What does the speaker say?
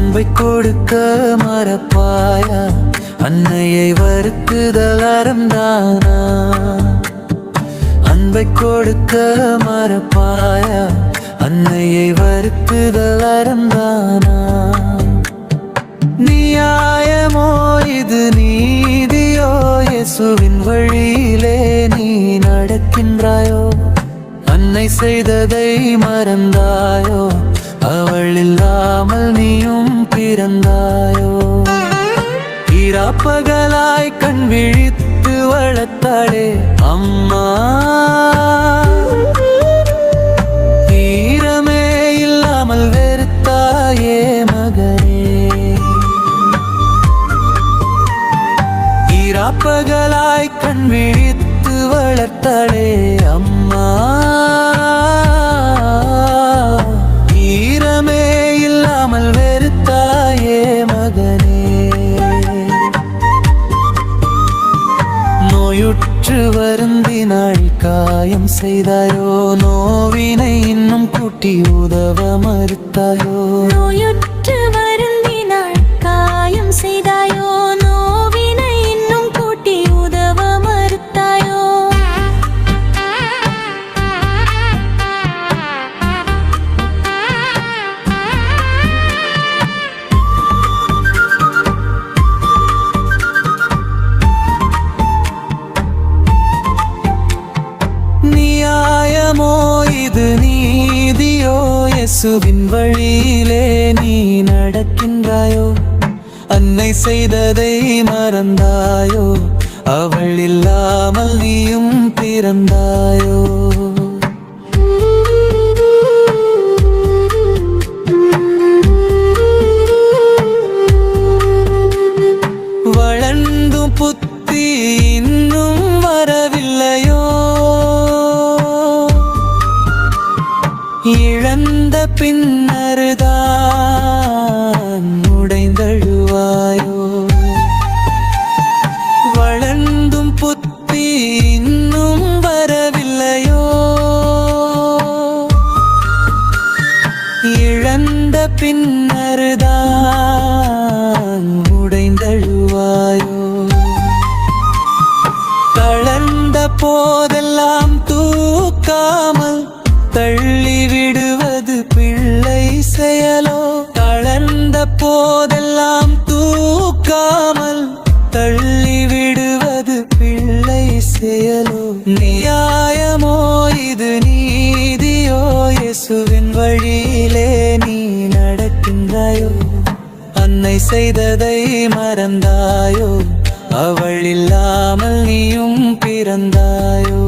அன்பை கொடுக்க மறப்பாயா? அன்னையை வருத்துதல் அறந்தானா அன்பை கொடுக்க மறப்பாயா? அன்னையை வருத்துதல் அறந்தானா நியாயமோ இது நீதியோ? இயேசுவின் வழியிலே நீ நடக்கின்றாயோ? அன்னை செய்ததை மறந்தாயோ? அவள் இல்லாமல் நீயும் பிறந்தாயோ? இராப்பகலாய் கண் விழித்து வளர்த்தாளே அம்மா. ஈரமே இல்லாமல் வெறுத்தாயே மகனே. இராப்பகலாய் கண் விழித்து வளர்த்தாளே அம்மா. நோயுற்று வருந்தினாள் காயம் செய்தாயோ? நோவினை இன்னும் கூட்டி உதவ மறுத்தாயோ? இயேசுவின் வழியிலே நீ நடக்கின்றாயோ? அன்னை செய்ததை மறந்தாயோ? அவள் இல்லாமல் நீயும் பிறந்தாயோ? பின்னர்தான் உடைந்தழுவாயோ? வளர்ந்தும் புத்தி இன்னும் வரவில்லையோ? இழந்த பின்னர்தான் உடைந்தழுவாயோ? தளர்ந்த போதெல்லாம் தூக்கா பிள்ளை செயலோ நியாயமோ இது நீதியோ இயேசுவின் வழியிலே நீ நடக்கின்றாயோ அன்னை செய்ததை மறந்தாயோ அவள் இல்லாமல் நீயும் பிறந்தாயோ